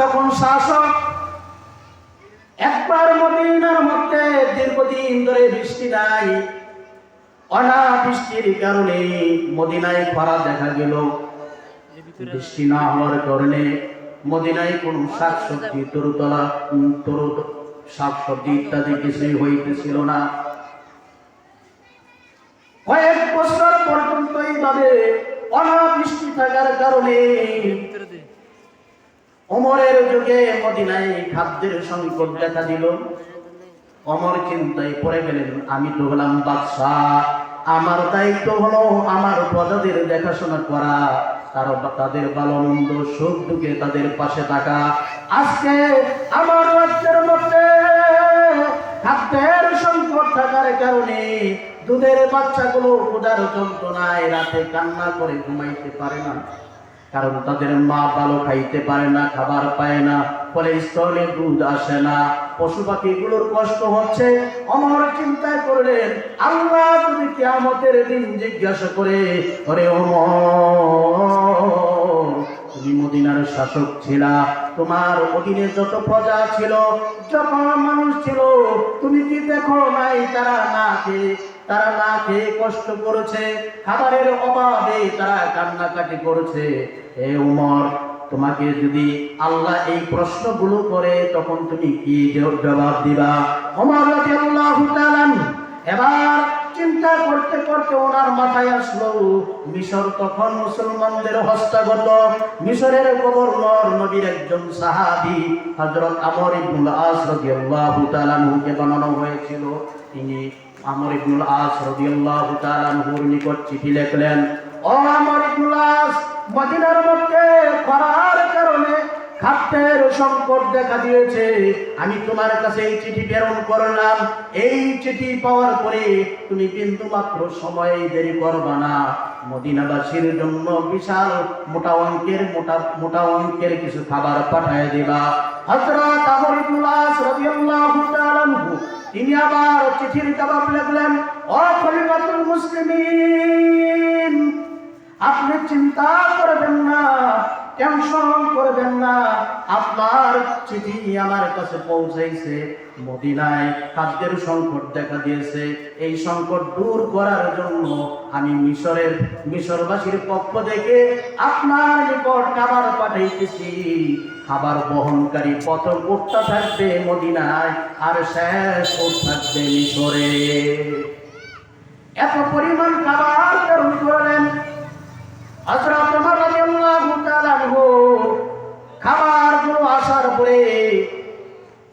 যখন শাসক, একবার মদিনার মধ্যে বৃষ্টি নাই, অনাবৃষ্টির কারণে মদিনায় খরা দেখা গেল। বৃষ্টি না হওয়ার কারণে মদিনায় কোনো শাকসবজি, তরুতলা তরু শাকসবজি ইত্যাদি কিছুই হইতেছিল না। পর্যন্ত অনাবৃষ্টি থাকার কারণে অমরের যুগে মদিনায় খাদ্যের সংকট দেখা দিল। অমর চিন্তায় পড়ে গেলেন, আমি তো হলাম বাদশাহ। আমার দায়িত্ব হলো আমার প্রজাদের দেখাশোনা করা। তার তাদের ভালো মন্দ সুখ দুঃখে তাদের পাশে থাকা। আজকে আমার রাজ্যের মধ্যে কারণে দুধের বাচ্চাগুলো ক্ষুধার যন্ত্রণায় রাতে কান্না করে ঘুমাইতে পারে না। কারণ তাদের মা ভালো খাইতে পারে না, খাবার পায় না, ফলে স্থলে দুধ আসে না। পশু পাখিগুলোর কষ্ট হচ্ছে। অমর চিন্তায় করলেন, আল্লাহ যদি কিয়ামতের দিন জিজ্ঞাসা করে, ওরে অমর, তুমি মদিনার শাসক ছিলা তোমার অধীনে যত প্রজা ছিল, যত মানুষ ছিল, তুমি কি দেখো নাই তারা না খেয়ে, তারা না খেয়ে কষ্ট করেছে, খাবারের অভাবে তারা কান্নাকাটি করেছে? হে উমর, তোমাকে যদি আল্লাহ এই প্রশ্নগুলো করে, তখন তুমি কি জবাব দিবা? ওমর এবার চিন্তা করতে করতে ওনার মাথায় আসলো, মিশর তখন মুসলমানদের হস্তগত। মিশরের গভর্নর নবীর একজন সাহাবি, হযরত আমর ইবনুল আস রাদিয়াল্লাহু তাআলা বানানো হয়েছিল। তিনি আমর ইবনুল আস রাদিয়াল্লাহু তাআলা আনহুর নিকট চিঠি লিখলেন, ও আমর ইবনুল আস, মদিনার মধ্যে খরার কারণে খাদ্যের সংকট দেখা দিয়েছে। আমি তোমার কাছে এই চিঠি প্রেরণ করলাম। এই চিঠি পাওয়ার পরে তুমি বিন্দু মাত্র সময় দেরি করবা না। মদিনাবাসীর জন্য বিশাল মোটা অঙ্কের, মোটা মোটা অঙ্কের কিছু খাবার পাঠায় দিবা। হযরত ইবনুল আস রাদিয়াল্লাহু তাআলা আনহু, তিনি আবার চিঠির জবাব লিখলেন, ও খলিফাতুল মুসলিমিন, আপনি চিন্তা টেনশন করবেন না। আপনার চিঠি আমার কাছে পৌঁছাইছে। মদিনায় খাদ্যের সংকট দেখা দিয়েছে। এই সংকট দূর করার জন্য আমি মিশরের, মিশরবাসীর পক্ষ থেকে আপনার নিকট খাবার পাঠাইতেছি। খাবার বহনকারী পথ উঠতে থাকবে মদিনায় আর শেষ ও থাকবে মিশরে। এত পরিমাণ খাবার করলেন। হযরত ওমর আসার পরে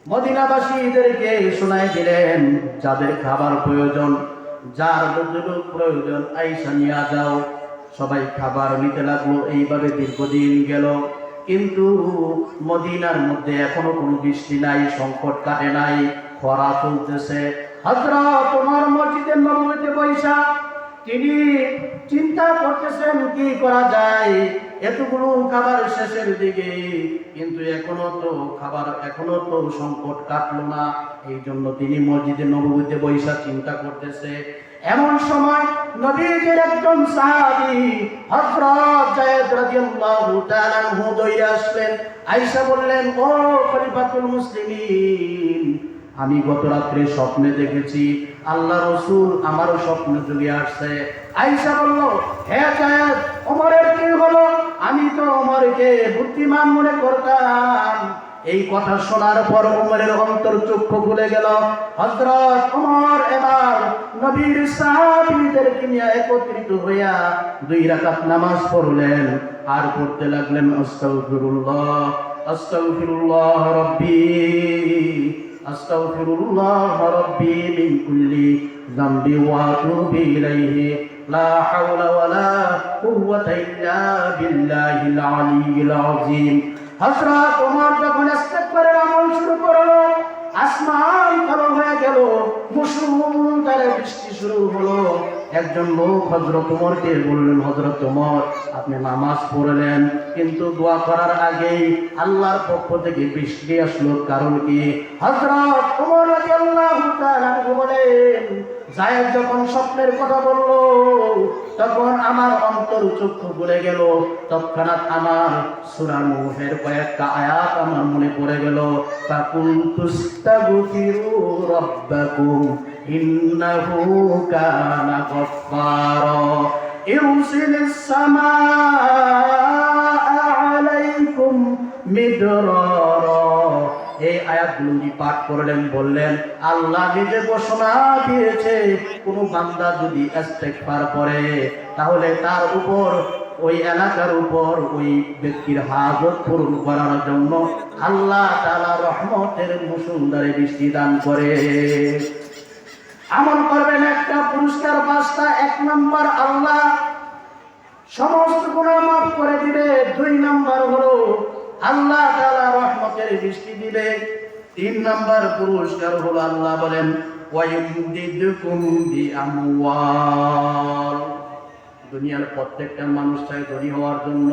মদিনাবাসীদেরকে শোনায় দিলেন, যাদের খাবার প্রয়োজন, যার যতটুকু প্রয়োজন আইসা নিয়ে যাও। সবাই খাবার নিতে লাগল, এইভাবে দীর্ঘদিন গেল। কিন্তু মদিনার মধ্যে এখনও কোনো বৃষ্টি নাই, সংকট কাটে নাই, খরা চলতেছে। হযরত তোমার মসজিদের নবমীতে পয়সা তিনি চিন্তা করতেছেন কি করা যায়? এতগুলো খাবার শেষের দিকে। কিন্তু এখনও তো খাবার, এখনও তো সংকট কাটলো না। এই জন্য তিনি মসজিদে নবমীতে বৈশা চিন্তা করতেছে। এমন সময় নবীজির একজন সাহাবী হযরত যায়েদ রাদিয়াল্লাহু তাআলা দইরে আসলেন। আয়েশা বললেন, ও খলিফাতুল মুসলিমিন আমি গত রাত্রে স্বপ্নে দেখেছি, আল্লাহ রসুল আমারও স্বপ্ন যুগে আসছে। আইসা বলল হ্যাঁ জায়েদ, ওমরের কি হলো? আমি তো ওমরকে বুদ্ধিমান মনে করতাম। এই কথা শোনার পর ওমরের অন্তর চক্ষু খুলে গেল। হযরত ওমর এবার নবীর সাহাবীদেরকে নিয়ে একত্রিত হইয়া দুই রাকাত নামাজ পড়লেন। আর পড়তে লাগলেন, আস্তাগফিরুল্লাহ আস্তাগফিরুল্লাহ রাব্বি। আস্তাগফিরুল্লাহ রাব্বি মিন কুল্লি যামবি ওয়া আতুবু ইলাইহি। লা হাওলা ওয়ালা কুওয়াতা ইল্লা বিল্লাহিল আলিয়্যিল আযীম। হাসরা, তোমার যখন ইস্তিগফারের আমল শুরু করো একজন লোক হজরত ওমরকে বললেন হজরত ওমর আপনি নামাজ পড়লেন, কিন্তু দোয়া করার আগেই আল্লাহর পক্ষ থেকে বৃষ্টি আসলো। কারণ কি? হজরত আনহু বলেন যখন স্বপ্নের কথা বলল, তখন আমার অন্তর চক্ষু খুলে গেল। তৎক্ষণাৎ আমার সূরা নূহের কয়েকটা আয়াত আমার মনে পড়ে গেল। রাব্বাকুম। ইন্নাহু কানা গফফারা ইরসিলিস সামাআ আলাইকুম মিদরারা এই আয়াতগুলো পাঠ করলেন, বললেন, আল্লাহ নিজে ঘোষণা দিয়েছে, কোনো বান্দা যদি ইস্তেগফার করে, তাহলে তার উপর, ওই এলাকার উপর ওই ব্যক্তির হাজত পূরণ করার জন্য আল্লাহ তাআলা রহমতের মুসুন্দারে বৃষ্টি দান করে। আমল করবেন একটা পুরস্কার পাঁচটা, এক নম্বর আল্লাহ সমস্ত গুনাহ মাফ করে দিবে। দুই নম্বর হলো আল্লাহ তাআলা রহমতের বৃষ্টি দিবে। তিন নম্বর পুরস্কার হলো আল্লাহ বলেন দুনিয়ার প্রত্যেকটা মানুষ চায় ধনী হওয়ার জন্য।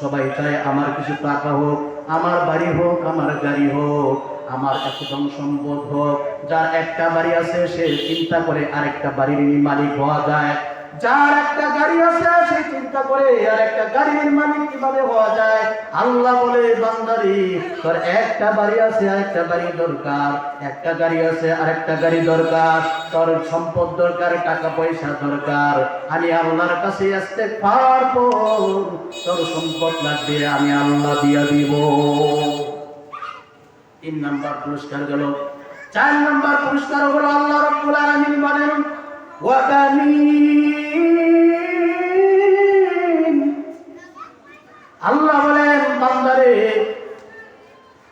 সবাই চায় আমার কিছু টাকা হোক, আমার বাড়ি হোক, আমার গাড়ি হোক। আমার একদম সম্পদ হোক যার একটা বাড়ি আছে, সে চিন্তা করে আরেকটা বাড়ির মালিক হওয়া যায়। যার একটা গাড়ি আছে, সে চিন্তা করে আর একটা গাড়ির মালিক কীভাবে হওয়া যায়? আল্লাহ বলে, বান্দারি, তোর একটা বাড়ি আছে আর একটা বাড়ি দরকার। একটা গাড়ি আছে আর একটা গাড়ি দরকার। তোর সম্পদ দরকার, টাকা পয়সা দরকার। আমি আল্লাহর কাছে আসতে পারব তোর সম্পদ লাগবে, আমি আল্লাহ দিয়া দিব। তিন নাম্বার পুরস্কার গেল। চার নাম্বার পুরস্কার হলো আল্লাহ রব্বুল আলামিন বলেন ওয়াদানিন আল্লাহ বলেন, বান্দারে,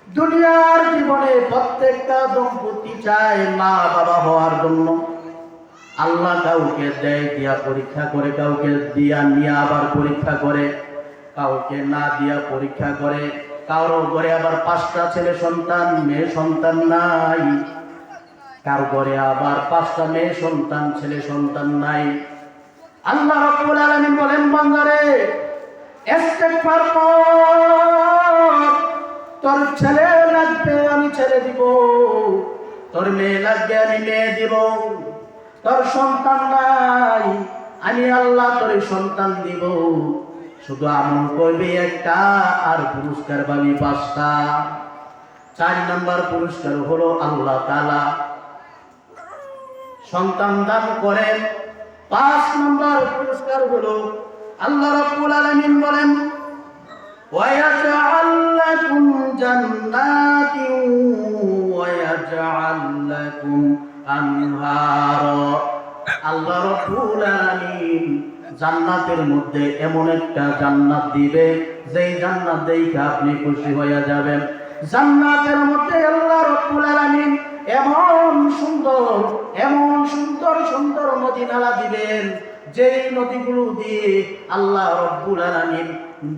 দুনিয়ার জীবনে প্রত্যেকটা দম্পতি চায় মা বাবা হওয়ার জন্য। আল্লাহ কাউকে দেয় দিয়া পরীক্ষা করে, কাউকে দিয়া নিয়ে আবার পরীক্ষা করে, কাউকে না দিয়া পরীক্ষা করে। কারও ঘরে আবার পাঁচটা ছেলে সন্তান, মেয়ে সন্তান নাই। কারও ঘরে আবার পাঁচটা মেয়ে সন্তান, ছেলে সন্তান নাই। আল্লাহ রাব্বুল আলামিন বলেন, বান্দারে, ইস্তেগফার কর। তোর ছেলে লাগবে, আমি ছেলে দিব। তোর মেয়ে লাগবে, আমি মেয়ে দিব। তোর সন্তান নাই, আমি আল্লাহ তোর সন্তান দিব। শুধু আমল করবি একটা আর পুরস্কার পাবি পাঁচটা চার নাম্বার পুরস্কার হলো আল্লাহ তালা সন্তান দান করেন পাঁচ নম্বর পুরস্কার হলো আল্লাহ রাব্বুল আলামিন বলেন ويجعل لكم جنات ويجعل لكم أنهارا আল্লাহ রব্বুল আলামিন জান্নাতের মধ্যে এমন একটা জান্নাত দিবে, যেই জান্নাত দেখে আপনি খুশি হইয়া যাবেন। জান্নাতের মধ্যে আল্লাহ রব্বুল আলামিন এমন সুন্দর এমন সুন্দর সুন্দর নদী নালা দিবেন। যেই নদীগুলো দিয়ে আল্লাহ রব্বুল আলামিন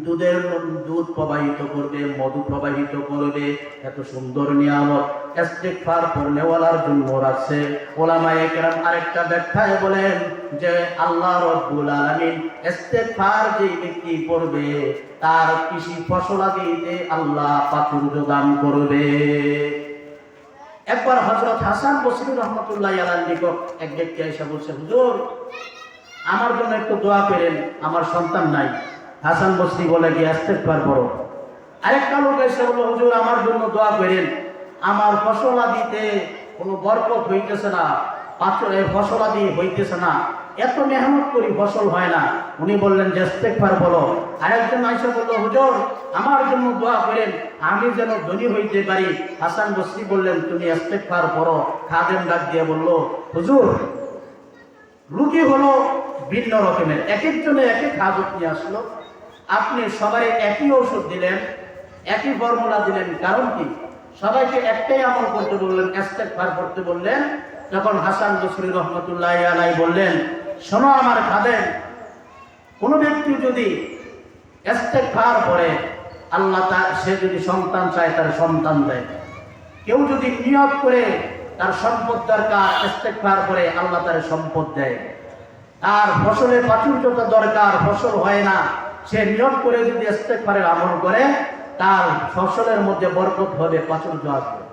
দুধের দুধ প্রবাহিত করবে, মধু প্রবাহিত করবে, এত সুন্দর নিয়ামত ইস্তেগফার করনেওয়ালার জন্য রাখছে ওলামায়ে কেরাম আরেকটা ব্যাখ্যায় বলেন যে আল্লাহ রব্বুল আলামিন ইস্তেগফার যে ব্যক্তি করবে, তার কৃষি ফসলাদিতে আল্লাহ প্রাচুর্য দান করবে। একবার হজরত হাসান বসির রহমতুল্লাহ নিকট এক ব্যক্তি এসে বলছে, হুজুর আমার জন্য একটু দোয়া পেলেন আমার সন্তান নাই। হাসান বসরি বলে গিয়ে আসতে পারব। আরেকটা লোক এসে বলল, হুজুর, আমার জন্য দোয়া করেন। আমার ফসলাদিতে কোনো বরকত হইতেছে না। পাত্র হইতেছে না। এত মেহনত করি ফসল হয় না। উনি বললেন যে বলো। আরেকজন আইসা বলল, হুজুর, আমার জন্য দোয়া করেন। আমি যেন ধনী হইতে পারি। হাসান বসরি বললেন, তুমি ইস্তেগফার পড়ো খাদেম ডাক দিয়ে বলল, হুজুর, রুগী হলো ভিন্ন রকমের। এক একজনে এক এক হাজত নিয়ে আসলো। আপনি সবাই একই ঔষধ দিলেন, একই ফর্মুলা দিলেন, কারণ কি? সবাইকে একটাই আমল করতে বললেন ইস্তেগফার করতে বললেন। তখন হাসান বসরি রহমতুল্লাহ আলাই বললেন, শোনো আমার খাদেম, কোনো ব্যক্তি যদি ইস্তেগফার করে, আল্লাহ তার, সে যদি সন্তান চায়, তার সন্তান দেয়। কেউ যদি নিয়ত করে, তার সম্পদ দরকার ইস্তেগফার করে, আল্লাহ তার সম্পদ দেয়। আর ফসলের প্রাচুর্যতা দরকার, ফসল হয় না। সে নিয়োগ করে যদি ইস্তেগফারের আমল করে, তার ফসলের মধ্যে বরকত হবে, প্রাচুর্য আসবে।